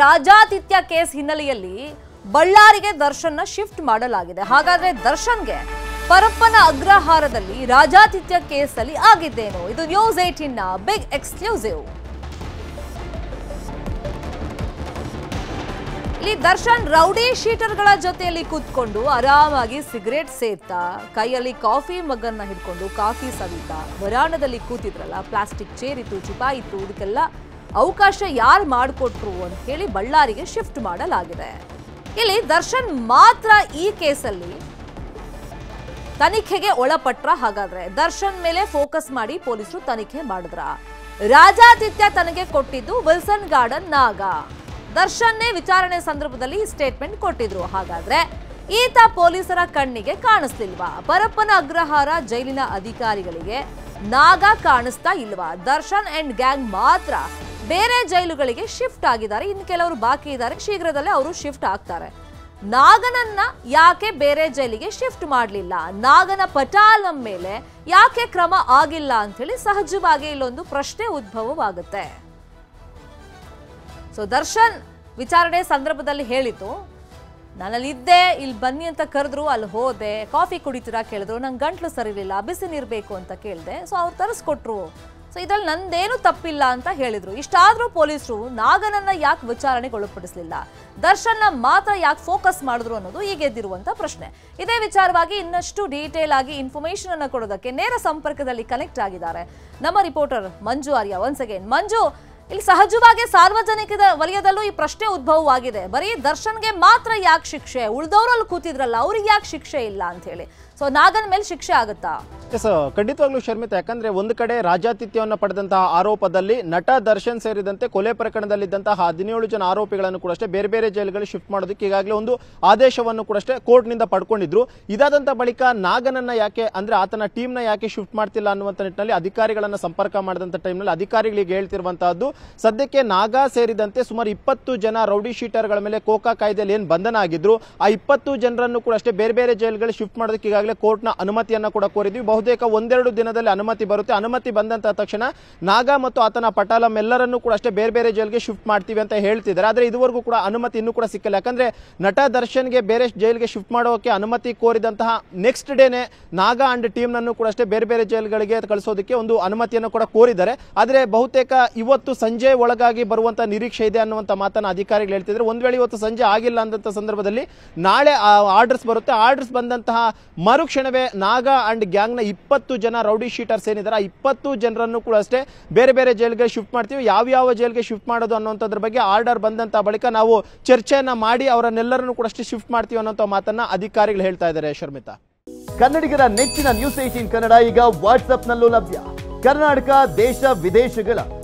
ರಾಜಾತಿಥ್ಯ case ಹಿನ್ನೆಲೆಯಲ್ಲಿ ಬಳ್ಳಾರಿಗೆ ದರ್ಶನ್ನ shift ಮಾಡಲಾಗಿದೆ. ಹಾಗಾದ್ರೆ ದರ್ಶನ್ಗೆ ಪರಪ್ಪನ ಅಗ್ರಹಾರದಲ್ಲಿ ರಾಜಾತಿಥ್ಯ ಅಲ್ಲಿ ಆಗಿದ್ದೇನು? ಇದು ನ್ಯೂಸ್ ಏಟೀನ್ನ ಬಿಗ್ ಎಕ್ಸ್ಕ್ಲೂಸಿವ್. ಇಲ್ಲಿ ದರ್ಶನ್ ರೌಡಿ ಶೀಟರ್ಗಳ ಜೊತೆಯಲ್ಲಿ ಕೂತ್ಕೊಂಡು ಆರಾಮಾಗಿ ಸಿಗರೇಟ್ ಸೇರ್ತಾ ಕೈಯಲ್ಲಿ ಕಾಫಿ ಮಗ್ಗನ್ನ ಹಿಡ್ಕೊಂಡು ಕಾಫಿ ಸವಿತಾ, ವರಾಣದಲ್ಲಿ ಕೂತಿದ್ರಲ್ಲ, ಪ್ಲಾಸ್ಟಿಕ್ ಚೇರ್ ಇತ್ತು ಚುಪಾ ಇತ್ತು ಇದಕ್ಕೆಲ್ಲ ಅವಕಾಶ ಯಾರು ಮಾಡಿಕೊಟ್ರು ಅಂತ ಹೇಳಿ ಬಳ್ಳಾರಿಗೆ ಶಿಫ್ಟ್ ಮಾಡಲಾಗಿದೆ. ಇಲ್ಲಿ ದರ್ಶನ್ ಮಾತ್ರ ಈ ಕೇಸಲ್ಲಿ ತನಿಖೆಗೆ ಒಳಪಟ್ರ ಹಾಗಾದ್ರೆ. ದರ್ಶನ್ ಮೇಲೆ ಫೋಕಸ್ ಮಾಡಿ ಪೊಲೀಸರು ತನಿಖೆ ಮಾಡಿದ್ರ. ರಾಜಾದಿತ್ಯ ತನಗೆ ಕೊಟ್ಟಿದ್ದು ವಿಲ್ಸನ್ ಗಾರ್ಡನ್ ನಾಗ. ದರ್ಶನ್ನೇ ವಿಚಾರಣೆ ಸಂದರ್ಭದಲ್ಲಿ ಸ್ಟೇಟ್ಮೆಂಟ್ ಕೊಟ್ಟಿದ್ರು. ಹಾಗಾದ್ರೆ ಈತ ಪೊಲೀಸರ ಕಣ್ಣಿಗೆ ಕಾಣಿಸ್ತಿಲ್ವಾ ಪರಪ್ಪನ ಅಗ್ರಹಾರ ಜೈಲಿನ ಅಧಿಕಾರಿಗಳಿಗೆ ನಾಗ ಕಾಣಿಸ್ತಾ ಇಲ್ವಾ? ದರ್ಶನ್ ಅಂಡ್ ಗ್ಯಾಂಗ್ ಮಾತ್ರ ಬೇರೆ ಜೈಲುಗಳಿಗೆ ಶಿಫ್ಟ್ ಆಗಿದ್ದಾರೆ. ಇನ್ನು ಕೆಲವರು ಬಾಕಿ ಇದ್ದಾರೆ. ಶೀಘ್ರದಲ್ಲೇ ಅವರು ಶಿಫ್ಟ್ ಆಗ್ತಾರೆ. ನಾಗನನ್ನ ಯಾಕೆ ಬೇರೆ ಜೈಲಿಗೆ ಶಿಫ್ಟ್ ಮಾಡಲಿಲ್ಲ? ನಾಗನ ಪಟಾಲಂ ಮೇಲೆ ಯಾಕೆ ಕ್ರಮ ಆಗಿಲ್ಲ ಅಂತ ಹೇಳಿ ಸಹಜವಾಗಿ ಇಲ್ಲೊಂದು ಪ್ರಶ್ನೆ ಉದ್ಭವವಾಗುತ್ತೆ. ಸೊ ದರ್ಶನ್ ವಿಚಾರಣೆ ಸಂದರ್ಭದಲ್ಲಿ ಹೇಳಿತು ನಾನಲ್ಲಿದ್ದೆ ಇಲ್ಲಿ ಬನ್ನಿ ಅಂತ ಕರೆದ್ರು, ಅಲ್ಲಿ ಹೋದೆ, ಕಾಫಿ ಕುಡಿತೀರಾ ಕೇಳಿದ್ರು, ನಂಗೆ ಗಂಟ್ಲು ಸರಿಲಿಲ್ಲ, ಬಿಸಿ ನೀರು ಬೇಕು ಅಂತ ಕೇಳಿದೆ. ಸೊ ಅವ್ರು ತರಿಸ್ಕೊಟ್ರು. ಸೊ ಇದ್ರಲ್ಲಿ ನಂದೇನು ತಪ್ಪಿಲ್ಲ ಅಂತ ಹೇಳಿದ್ರು. ಇಷ್ಟಾದ್ರೂ ಪೊಲೀಸರು ನಾಗನನ್ನ ಯಾಕೆ ವಿಚಾರಣೆಗೆ ಒಳಪಡಿಸಲಿಲ್ಲ ದರ್ಶನ್ನ ಮಾತ್ರ ಯಾಕೆ ಫೋಕಸ್ ಮಾಡಿದ್ರು ಅನ್ನೋದು ಈಗ ಎದ್ದಿರುವಂತ ಪ್ರಶ್ನೆ. ಇದೇ ವಿಚಾರವಾಗಿ ಇನ್ನಷ್ಟು ಡೀಟೇಲ್ ಆಗಿ ಇನ್ಫಾರ್ಮೇಶನ್ ಅನ್ನ ಕೊಡೋದಕ್ಕೆ ನೇರ ಸಂಪರ್ಕದಲ್ಲಿ ಕನೆಕ್ಟ್ ಆಗಿದ್ದಾರೆ ನಮ್ಮ reporter Manju Arya. Once again, Manju ಇಲ್ಲಿ ಸಹಜವಾಗಿ ಸಾರ್ವಜನಿಕ ವಲಯದಲ್ಲೂ ಈ ಪ್ರಶ್ನೆ ಉದ್ಭವವಾಗಿದೆ. ಬರೀ ದರ್ಶನ್ಗೆ ಮಾತ್ರ ಯಾಕೆ ಶಿಕ್ಷೆ? ಉಳ್ದವ್ರಲ್ಲಿ ಕೂತಿದ್ರಲ್ಲ, ಅವ್ರಿಗೆ ಯಾಕೆ ಶಿಕ್ಷೆ ಇಲ್ಲ ಅಂತ ಹೇಳಿ. ಸೊ ನಾಗನ ಮೇಲೆ ಶಿಕ್ಷೆ ಆಗುತ್ತಾ? ಎಸ್ ಖಂಡಿತವಾಗ್ಲೂ ಶರ್ಮಿತ, ಯಾಕಂದ್ರೆ ಒಂದು ಕಡೆ ರಾಜ್ಯಾತಿಥ್ಯವನ್ನು ಪಡೆದಂತಹ ಆರೋಪದಲ್ಲಿ ನಟ ದರ್ಶನ್ ಸೇರಿದಂತೆ ಕೊಲೆ ಪ್ರಕರಣದಲ್ಲಿದ್ದಂತಹ ಹದಿನೇಳು ಜನ ಆರೋಪಿಗಳನ್ನು ಕೂಡ ಅಷ್ಟೇ ಬೇರೆ ಬೇರೆ ಜೈಲುಗಳಿಗೆ ಶಿಫ್ಟ್ ಮಾಡೋದಕ್ಕೆ ಈಗಾಗಲೇ ಒಂದು ಆದೇಶವನ್ನು ಕೂಡ ಅಷ್ಟೇ ಕೋರ್ಟ್ನಿಂದ ಪಡ್ಕೊಂಡಿದ್ರು. ಇದಾದಂತ ಬಳಿಕ ನಾಗನನ್ನ ಯಾಕೆ, ಅಂದ್ರೆ ಆತನ ಟೀಮ್ನ ಯಾಕೆ ಶಿಫ್ಟ್ ಮಾಡ್ತಿಲ್ಲ ಅನ್ನುವಂತ ನಿಟ್ಟಿನಲ್ಲಿ ಅಧಿಕಾರಿಗಳನ್ನ ಸಂಪರ್ಕ ಮಾಡಿದಂತ ಟೈಮ್ನಲ್ಲಿ ಅಧಿಕಾರಿಗಳಿಗೆ ಹೇಳ್ತಿರುವಂತಹದ್ದು ಸದ್ಯಕ್ಕೆ ನಾಗಾ ಸೇರಿದಂತೆ ಸುಮಾರು ಇಪ್ಪತ್ತು ಜನ ರೌಡಿ ಶೀಟರ್ಗಳ ಮೇಲೆ ಕೋಕಾ ಕಾಯ್ದೆಯಲ್ಲಿ ಏನು ಬಂಧನ ಆಗಿದ್ರು, ಆ ಇಪ್ಪತ್ತು ಜನರನ್ನು ಕೂಡ ಅಷ್ಟೇ ಬೇರೆ ಬೇರೆ ಜೈಲುಗಳಿಗೆ ಶಿಫ್ಟ್ ಮಾಡೋದಕ್ಕೆ ಈಗಾಗಲೇ ಕೋರ್ಟ್ನ ಅನುಮತಿಯನ್ನು ಕೂಡ ಕೋರಿದ್ವಿ. ಬಹುತೇಕ ಒಂದೆರಡು ದಿನದಲ್ಲಿ ಅನುಮತಿ ಬರುತ್ತೆ. ಅನುಮತಿ ಬಂದಂತಹ ತಕ್ಷಣ ನಾಗಾ ಮತ್ತು ಆತನ ಪಟಾಲಂ ಎಲ್ಲರನ್ನೂ ಕೂಡ ಅಷ್ಟೇ ಬೇರೆ ಬೇರೆ ಜೈಲ್ಗೆ ಶಿಫ್ಟ್ ಮಾಡ್ತೀವಿ ಅಂತ ಹೇಳ್ತಿದ್ದಾರೆ. ಆದರೆ ಇದುವರೆಗೂ ಕೂಡ ಅನುಮತಿ ಇನ್ನೂ ಕೂಡ ಸಿಕ್ಕಿಲ್ಲ. ಯಾಕಂದ್ರೆ ನಟ ದರ್ಶನ್ಗೆ ಬೇರೆ ಜೈಲ್ಗೆ ಶಿಫ್ಟ್ ಮಾಡೋಕೆ ಅನುಮತಿ ಕೋರಿದಂತಹ ನೆಕ್ಸ್ಟ್ ಡೇನೆ ನಾಗಾ ಅಂಡ್ ಟೀಮ್ ನನ್ನು ಕೂಡ ಅಷ್ಟೇ ಬೇರೆ ಬೇರೆ ಜೈಲ್ಗಳಿಗೆ ಕಳಿಸೋದಕ್ಕೆ ಒಂದು ಅನುಮತಿಯನ್ನು ಕೂಡ ಕೋರಿದ್ದಾರೆ. ಆದರೆ ಬಹುತೇಕ ಇವತ್ತು ಒಳಗಾಗಿ ಬರುವಂತ ನಿರೀಕ್ಷೆ ಇದೆ ಅನ್ನುವಂತ ಮಾತನ್ನ ಅಧಿಕಾರಿಗಳು ಹೇಳ್ತಿದ್ರು. ಒಂದ್ ವೇಳೆ ಇವತ್ತು ಸಂಜೆ ಆಗಿಲ್ಲ ಅಂದಂತ ಸಂದರ್ಭದಲ್ಲಿ ನಾಳೆ ಆರ್ಡರ್ಸ್ ಬರುತ್ತೆ. ಆರ್ಡರ್ಸ್ ಬಂದಂತಹ ಮರುಕ್ಷಣವೇ ನಾಗಾ ಅಂಡ್ ಗ್ಯಾಂಗ್ನ ಇಪ್ಪತ್ತು ಜನ ರೌಡಿ ಶೀಟರ್ಸ್ ಏನಿದ್ದಾರೆ ಆ ಇಪ್ಪತ್ತು ಜನರನ್ನು ಕೂಡ ಅಷ್ಟೇ ಬೇರೆ ಬೇರೆ ಜೈಲ್ಗೆ ಶಿಫ್ಟ್ ಮಾಡ್ತೀವಿ. ಯಾವ ಯಾವ ಜೈಲ್ಗೆ ಶಿಫ್ಟ್ ಮಾಡೋದು ಅನ್ನುವಂಥದ್ರ ಬಗ್ಗೆ ಆರ್ಡರ್ ಬಂದಂತ ಬಳಿಕ ನಾವು ಚರ್ಚೆಯನ್ನ ಮಾಡಿ ಅವರನ್ನೆಲ್ಲರನ್ನು ಕೂಡ ಅಷ್ಟೇ ಶಿಫ್ಟ್ ಮಾಡ್ತೀವಿ ಅನ್ನೋಂಥ ಮಾತನ್ನ ಅಧಿಕಾರಿಗಳು ಹೇಳ್ತಾ ಇದ್ದಾರೆ ಶರ್ಮಿತಾ. ಕನ್ನಡಿಗರ ನೆಚ್ಚಿನ ನ್ಯೂಸ್ ಏಟೀನ್ ಕನ್ನಡ ಈಗ ವಾಟ್ಸ್ಆಪ್ನಲ್ಲೂ ಲಭ್ಯ. ಕರ್ನಾಟಕ, ದೇಶ, ವಿದೇಶಗಳ